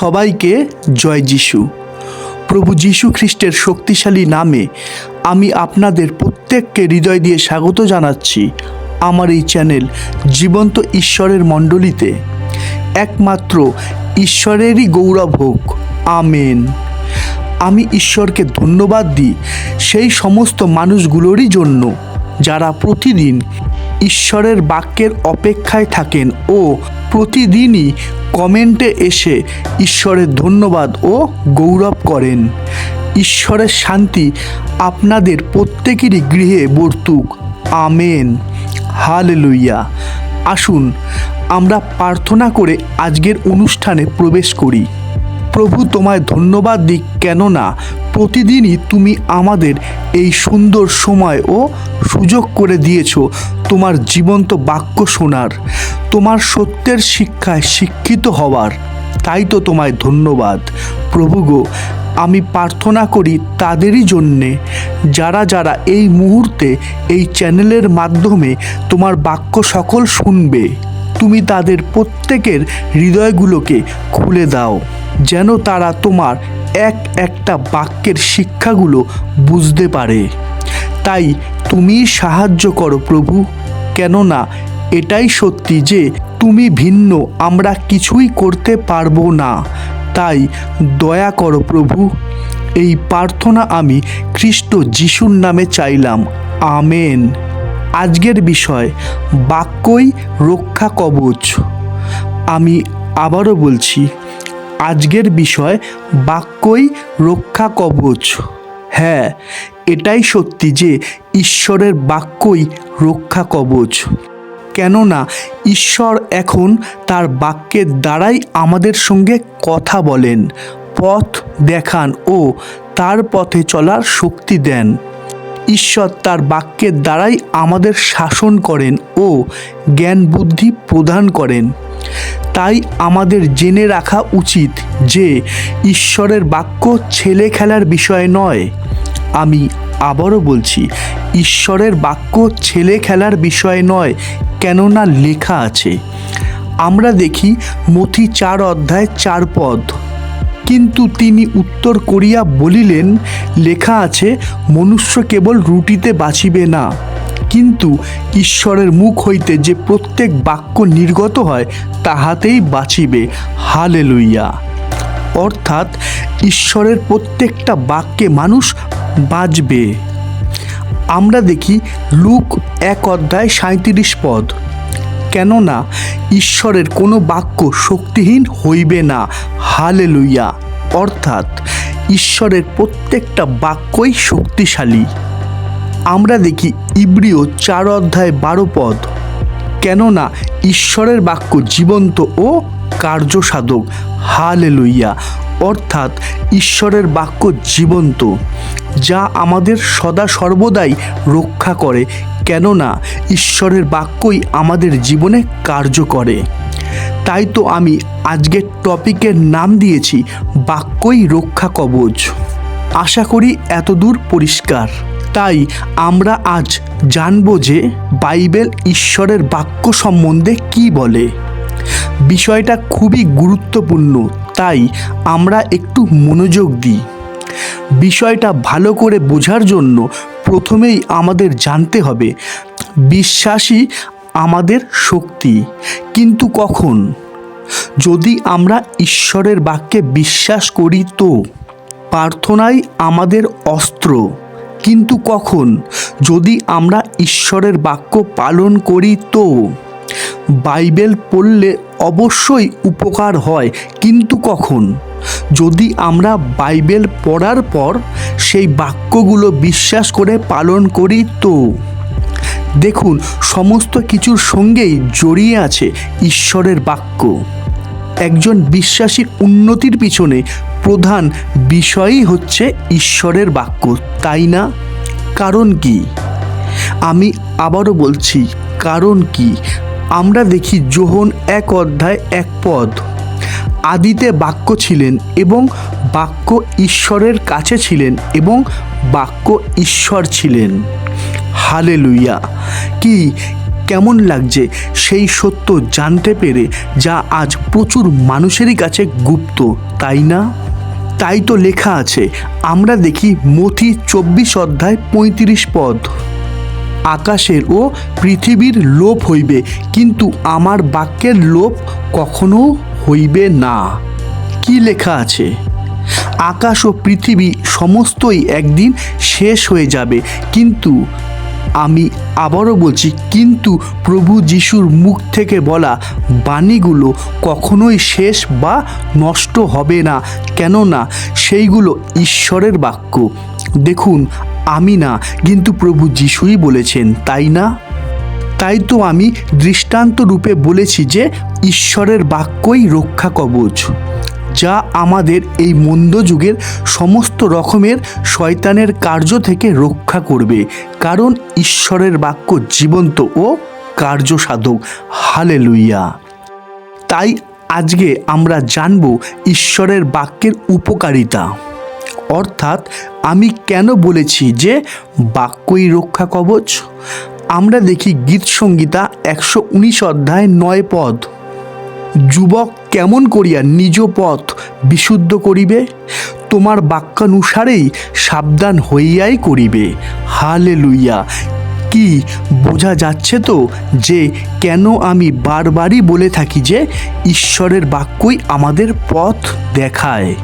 সবাইকে জয় যিশু। প্রভু যিশু খ্রিস্টের শক্তিশালী নামে আমি আপনাদের প্রত্যেককে হৃদয় দিয়ে স্বাগত জানাচ্ছি আমার এই চ্যানেল জীবন্ত ঈশ্বরের মণ্ডলীতে। একমাত্র ঈশ্বরেরই গৌরব হোক। আমেন। আমি ঈশ্বরকে ধন্যবাদ দিই সেই সমস্ত মানুষগুলোরই জন্য যারা প্রতিদিন ঈশ্বরের বাক্যের অপেক্ষায় থাকেন ও প্রতিদিনই কমেন্টে এসে ঈশ্বরের ধন্যবাদ ও গৌরব করেন। ঈশ্বরের শান্তি আপনাদের প্রত্যেকেরই গৃহে বর্তুক। আমেন। হালেলুইয়া আসুন, আমরা প্রার্থনা করে আজকের অনুষ্ঠানে প্রবেশ করি। প্রভু তোমায় ধন্যবাদ দিক কেননা প্রতিদিনই তুমি আমাদের এই সুন্দর সময় ও সুযোগ করে দিয়েছ তোমার জীবন্ত বাক্য শোনার। তোমার সত্যের শিক্ষায় শিক্ষিত হওয়ার। তাই তো তোমায় ধন্যবাদ। প্রভু গো, আমি প্রার্থনা করি তাদেরই জন্যে, যারা যারা এই মুহূর্তে এই চ্যানেলের মাধ্যমে তোমার বাক্য সকল শুনবে, তুমি তাদের প্রত্যেকের হৃদয়গুলোকে খুলে দাও, যেন তারা তোমার এক একটা বাক্যের শিক্ষাগুলো বুঝতে পারে। তাই তুমি সাহায্য করো প্রভু, কেননা এটাই সত্যি যে তুমি ভিন্ন, আমরা কিছুই করতে পারব না। তাই দয়া করো প্রভু, এই প্রার্থনা আমি খ্রিস্ট যিশুর নামে চাইলাম। আমেন। আজকের বিষয়, বাক্যই রক্ষা কবচ। আমি আবারও বলছি, আজকের বিষয়, বাক্যই রক্ষা কবচ। হ্যাঁ এটাই সত্যি যে ঈশ্বরের বাক্যই রক্ষা কবচ। কেননা ঈশ্বর এখন তার বাক্যের দ্বারাই আমাদের সঙ্গে কথা বলেন, পথ দেখান ও তার পথে চলার শক্তি দেন। ঈশ্বর তার বাক্যের দ্বারাই আমাদের শাসন করেন ও জ্ঞান বুদ্ধি প্রদান করেন। তাই আমাদের জেনে রাখা উচিত যে ঈশ্বরের বাক্য ছেলে খেলার বিষয় নয়। আমি আবারও বলছি, ঈশ্বরের বাক্য ছেলে খেলার বিষয় নয়, কেননা লেখা আছে। আমরা দেখি মথি চার অধ্যায় চার পদ। কিন্তু তিনি উত্তর করিয়া বলিলেন, লেখা আছে, মনুষ্য কেবল রুটিতে বাঁচিবে না। কিন্তু ঈশ্বরের মুখ হইতে যে প্রত্যেক বাক্য নির্গত হয়, তাহাতেই বাঁচিবে। হালে লইয়া অর্থাৎ ঈশ্বরের প্রত্যেকটা বাক্যে মানুষ বাঁচবে আমরা দেখি লুক এক অধ্যায় সাঁত্রিশ পদ। কেননা ঈশ্বরের কোনো বাক্য শক্তিহীন হইবে না। হালে লইয়া অর্থাৎ ঈশ্বরের প্রত্যেকটা বাক্যই শক্তিশালী। আমরা দেখি ইব্রিয় চার অধ্যায় বারো পদ। কেননা ঈশ্বরের বাক্য জীবন্ত ও কার্যসাধক। হালে লইয়া অর্থাৎ ঈশ্বরের বাক্য জীবন্ত। যা আমাদের সদা সর্বদাই রক্ষা করে, কেননা ঈশ্বরের বাক্যই আমাদের জীবনে কার্য করে। তাই তো আমি আজকের টপিকের নাম দিয়েছি, বাক্যই রক্ষা কবচ। আশা করি এতদূর পরিষ্কার। তাই আমরা আজ জানব যে বাইবেল ঈশ্বরের বাক্য সম্বন্ধে কি বলে। বিষয়টা খুবই গুরুত্বপূর্ণ, তাই আমরা একটু মনোযোগ দিই। বিষয়টা ভালো করে বোঝার জন্য প্রথমেই আমাদের জানতে হবে, বিশ্বাসই আমাদের শক্তি। কিন্তু কখন? যদি আমরা ঈশ্বরের বাক্যে বিশ্বাস করি তো? প্রার্থনাই আমাদের অস্ত্র। কিন্তু কখন? যদি আমরা ঈশ্বরের বাক্য পালন করি তো? বাইবেল পড়লে অবশ্যই উপকার হয়, কিন্তু কখন? যদি আমরা বাইবেল পড়ার পর সেই বাক্যগুলো বিশ্বাস করে পালন করি তো? দেখুন, সমস্ত কিছুর সঙ্গেই জড়িয়ে আছে ঈশ্বরের বাক্য। একজন বিশ্বাসীর উন্নতির পিছনে প্রধান বিষয়ই হচ্ছে ঈশ্বরের বাক্য, তাই না? কারণ কি? আমি আবারও বলছি, কারণ কি? আমরা দেখি যোহন এক অধ্যায়, এক পদ। আদিতে বাক্য ছিলেন এবং বাক্য ঈশ্বরের কাছে ছিলেন এবং বাক্য ঈশ্বর ছিলেন। হালে লুইয়া কি, কেমন লাগছে সেই সত্য জানতে পেরে যা আজ প্রচুর মানুষেরই কাছে গুপ্ত, তাই না? তাই তো লেখা আছে, আমরা দেখি মথি চব্বিশ অধ্যায় পঁয়ত্রিশ পদ। আকাশের ও পৃথিবীর লোপ হইবে, কিন্তু আমার বাক্যের লোপ কখনো হইবে না। কি লেখা আছে? আকাশ ও পৃথিবী সমস্তই একদিন শেষ হয়ে যাবে, কিন্তু আমি আবারও বলছি, কিন্তু প্রভু যিশুর মুখ থেকে বলা বাণীগুলো কখনোই শেষ বা নষ্ট হবে না, কেননা সেইগুলো ঈশ্বরের বাক্য। দেখুন আমি না, কিন্তু প্রভু যিশুই বলেছেন, তাই না? তাই তো আমি দৃষ্টান্ত রূপে বলেছি যে, ঈশ্বরের বাক্যই রক্ষা কবচ, যা আমাদের এই মন্দ যুগের সমস্ত রকমের শয়তানের কার্য থেকে রক্ষা করবে, কারণ ঈশ্বরের বাক্য জীবন্ত ও কার্যসাধক। হালে লুইয়া তাই আজকে আমরা জানব ঈশ্বরের বাক্যের উপকারিতা। অর্থাৎ আমি কেন বলেছি যে বাক্যই রক্ষা কবচ? আমরা দেখি গীত সংগীতা একশো উনিশ অধ্যায় নয় পদ। যুবক কেমন করিয়া নিজ পথ বিশুদ্ধ করিবে? তোমার বাক্যানুসারেই সাবধান হইয়াই করিবে। হালে লুইয়া কি বোঝা যাচ্ছে তো যে কেন আমি বারবারই বলে থাকি যে ঈশ্বরের বাক্যই আমাদের পথ দেখায়।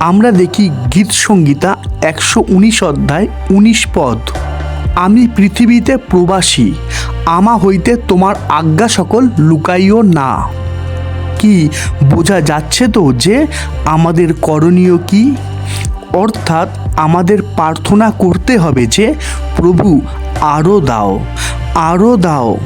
আমরা দেখি গীত সংগীতা একশো উনিশ অধ্যায় উনিশ পদ। আমি পৃথিবীতে প্রবাসী, আমা হইতে তোমার আজ্ঞা সকল লুকাইও না। কি বোঝা যাচ্ছে তো যে আমাদের করণীয় কি? অর্থাৎ আমাদের প্রার্থনা করতে হবে যে, প্রভু আরও দাও আরও দাও।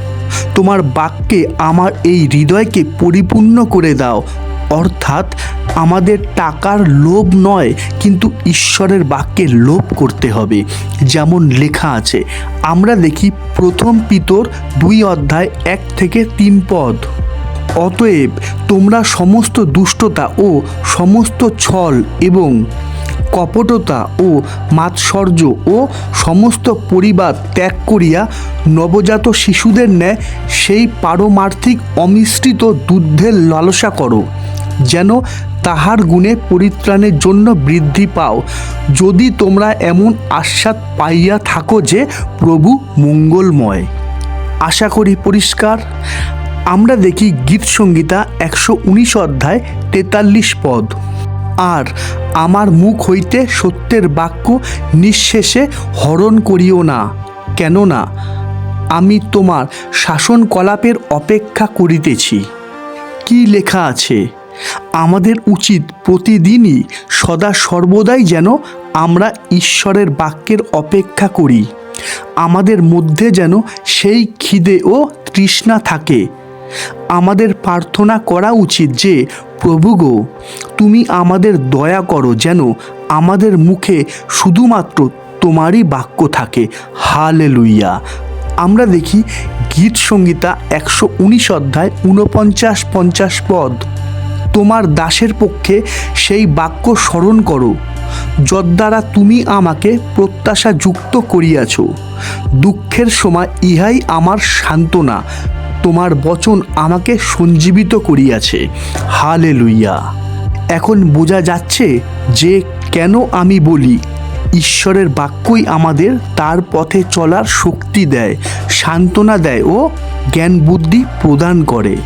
তোমার বাক্যে আমার এই হৃদয়কে পরিপূর্ণ করে দাও। অর্থাৎ আমাদের টাকার লোভ নয়, কিন্তু ঈশ্বরের বাক্যের লোভ করতে হবে। যেমন লেখা আছে, আমরা দেখি প্রথম পিতর দুই অধ্যায় এক থেকে তিন পদ। অতএব তোমরা সমস্ত দুষ্টতা ও সমস্ত ছল এবং কপটতা ও মাৎসর্য ও সমস্ত পরিবার ত্যাগ করিয়া নবজাত শিশুদের ন্যায় সেই পারমার্থিক অমিশ্রিত দুধের লালসা করো, যেন তাহার গুণে পরিত্রাণের জন্য বৃদ্ধি পাও। যদি তোমরা এমন আশ্বাদ পাইয়া থাকো যে প্রভু মঙ্গলময়। আশা করি পরিষ্কার। আমরা দেখি গীত সংগীতা একশো উনিশ অধ্যায় তেতাল্লিশ পদ। আর আমার মুখ হইতে সত্যের বাক্য নিঃশেষে হরণ করিও না। কেননা আমি তোমার শাসন কলাপের অপেক্ষা করিতেছি। কি লেখা আছে? আমাদের উচিত প্রতিদিনই সদা সর্বদাই যেন আমরা ঈশ্বরের বাক্যের অপেক্ষা করি। আমাদের মধ্যে যেন সেই খিদে ও তৃষ্ণা থাকে। আমাদের প্রার্থনা করা উচিত যে, প্রভু গো, তুমি আমাদের দয়া করো যেন আমাদের মুখে শুধুমাত্র তোমারই বাক্য থাকে। হালে লুইয়া আমরা দেখি গীত সংগীতা একশো উনিশ অধ্যায় ঊনপঞ্চাশ পঞ্চাশ পদ। তোমার দাসের পক্ষে সেই বাক্য স্মরণ করো। যদ্বারা তুমি আমাকে প্রত্যাশা যুক্ত করিয়াছ, দুঃখের সময় ইহাই আমার সান্ত্বনা, তোমার বচন আমাকে সঞ্জীবিত করিয়াছে। হালে লুইয়া এখন বোঝা যাচ্ছে যে কেন আমি বলি, ঈশ্বরের বাক্যই আমাদের তার পথে চলার শক্তি দেয়, সান্ত্বনা দেয় ও জ্ঞান বুদ্ধি প্রদান করে।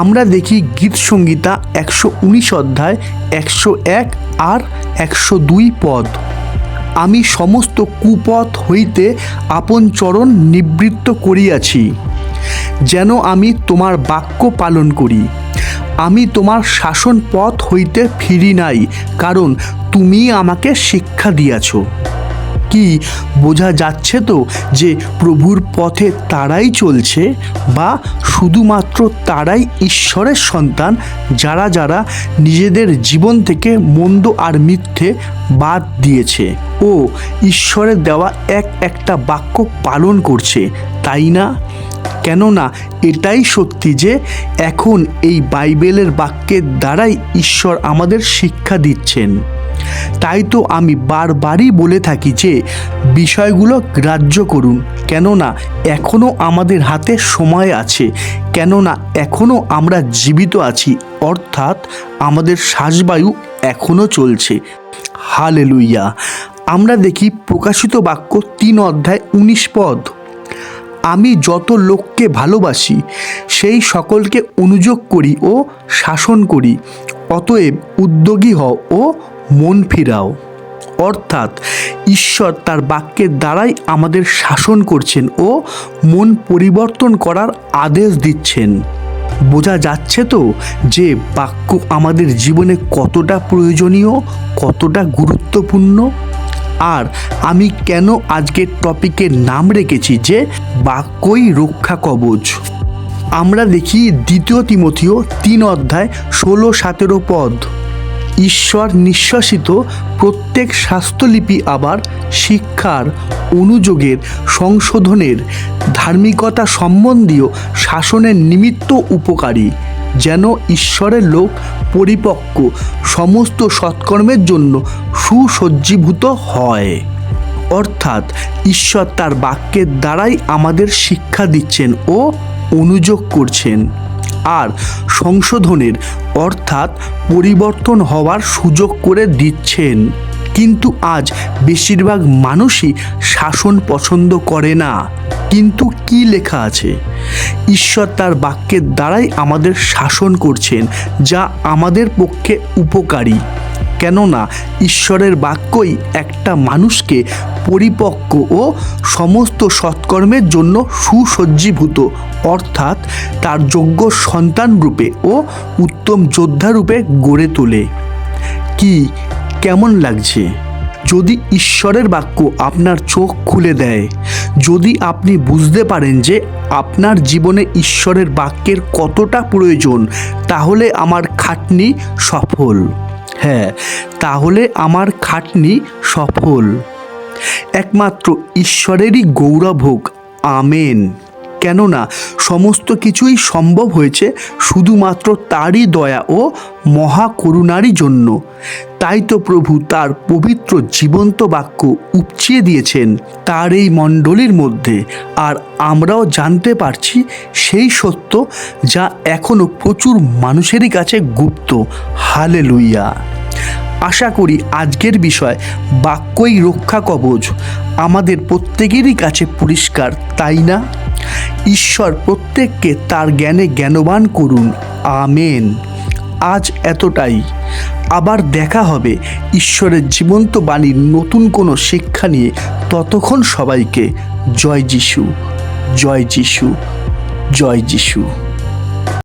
আমরা দেখি গীত সংগীতা একশো উনিশ অধ্যায়, একশো এক আর একশো দুই পদ। আমি সমস্ত কুপথ হইতে আপন চরণ নিবৃত্ত করিয়াছি, যেন আমি তোমার বাক্য পালন করি। আমি তোমার শাসন পথ হইতে ফিরি নাই, কারণ তুমি আমাকে শিক্ষা দিয়াছ। কি বোঝা যাচ্ছে তো যে প্রভুর পথে তারাই চলছে বা শুধুমাত্র তারাই ঈশ্বরের সন্তান যারা যারা নিজেদের জীবন থেকে মন্দ আর মিথ্যে বাদ দিয়েছে? ও, ঈশ্বরের দেওয়া এক একটা বাক্য পালন করছে, তাই না? কেননা এটাই সত্যি যে এখন এই বাইবেলের বাক্যের দ্বারাই ঈশ্বর আমাদের শিক্ষা দিচ্ছেন। তাই তো আমি বারবারই বলে থাকি যে বিষয়গুলো গ্রাহ্য করুন, কেননা এখনও আমাদের হাতে সময় আছে, কেননা এখনও আমরা জীবিত আছি, অর্থাৎ আমাদের শ্বাসবায়ু এখনও চলছে। হালেলুইয়া আমরা দেখি প্রকাশিত বাক্য তিন অধ্যায় উনিশ পদ। আমি যত লোককে ভালোবাসি, সেই সকলকে অনুযোগ করি ও শাসন করি, অতএব উদ্যোগী হও ও মন ফিরাও। অর্থাৎ ঈশ্বর তার বাক্যের দ্বারাই আমাদের শাসন করছেন ও মন পরিবর্তন করার আদেশ দিচ্ছেন। বোঝা যাচ্ছে তো যে বাক্য আমাদের জীবনে কতটা প্রয়োজনীয়, কতটা গুরুত্বপূর্ণ? আর আমি কেন আজকের টপিকের নাম রেখেছি যে বাক্যই রক্ষা কবচ? আমরা দেখি দ্বিতীয় তিমথিও তিন অধ্যায় ষোলো সতেরো পদ। ঈশ্বর নিঃশ্বাসিত প্রত্যেক স্বাস্থ্যলিপি আবার শিক্ষার অনুযোগের, সংশোধনের, ধার্মিকতা সম্বন্ধীয় শাসনের নিমিত্ত উপকারী, যেন ঈশ্বরের লোক পরিপক্ক সমস্ত সৎকর্মের জন্য সুসজ্জীভূত হয়। অর্থাৎ ঈশ্বর তার বাক্যের দ্বারাই আমাদের শিক্ষা দিচ্ছেন ও অনুযোগ করছেন। আর সংশোধনের অর্থাৎ পরিবর্তন হওয়ার সুযোগ করে দিচ্ছেন। কিন্তু আজ বেশিরভাগ মানুষই শাসন পছন্দ করে না। কিন্তু কি লেখা আছে? ঈশ্বর তার বাক্যের দ্বারাই আমাদের শাসন করছেন, যা আমাদের পক্ষে উপকারী। কেননা ঈশ্বরের বাক্যই একটা মানুষকে পরিপক্ক ও সমস্ত সৎকর্মের জন্য সুসজ্জীভূত, অর্থাৎ তার যোগ্য সন্তান রূপে ও উত্তম যোদ্ধা রূপে গড়ে তোলে। কি কেমন লাগছে? যদি ঈশ্বরের বাক্য আপনার চোখ খুলে দেয়, যদি আপনি বুঝতে পারেন যে আপনার জীবনে ঈশ্বরের বাক্যের কতটা প্রয়োজন, তাহলে আমার খাটনি সফল। হ্যাঁ তাহলে আমার খাটনি সফল। একমাত্র ঈশ্বরেরই গৌরব হোক আমেন। কেননা সমস্ত কিছুই সম্ভব হয়েছে শুধুমাত্র তারই দয়া ও মহাকরুণারই জন্য। তাই তো প্রভু তার পবিত্র জীবন্ত বাক্য উপচিয়ে দিয়েছেন তার এই মণ্ডলীর মধ্যে। আর আমরাও জানতে পারছি সেই সত্য যা এখনও প্রচুর মানুষেরই কাছে গুপ্ত। হালে লুইয়া আশা করি আজকের বিষয় বাক্যই রক্ষা কবচ আমাদের প্রত্যেকেরই কাছে পরিষ্কার, তাই না? ঈশ্বর প্রত্যেককে তার জ্ঞানে জ্ঞানবান করুন। আমেন। আজ এতটাই। আবার দেখা হবে ঈশ্বরের জীবন্ত বাণীর নতুন কোনো শিক্ষা নিয়ে। ততক্ষণ সবাইকে জয় যিশু জয় যিশু জয় যিশু।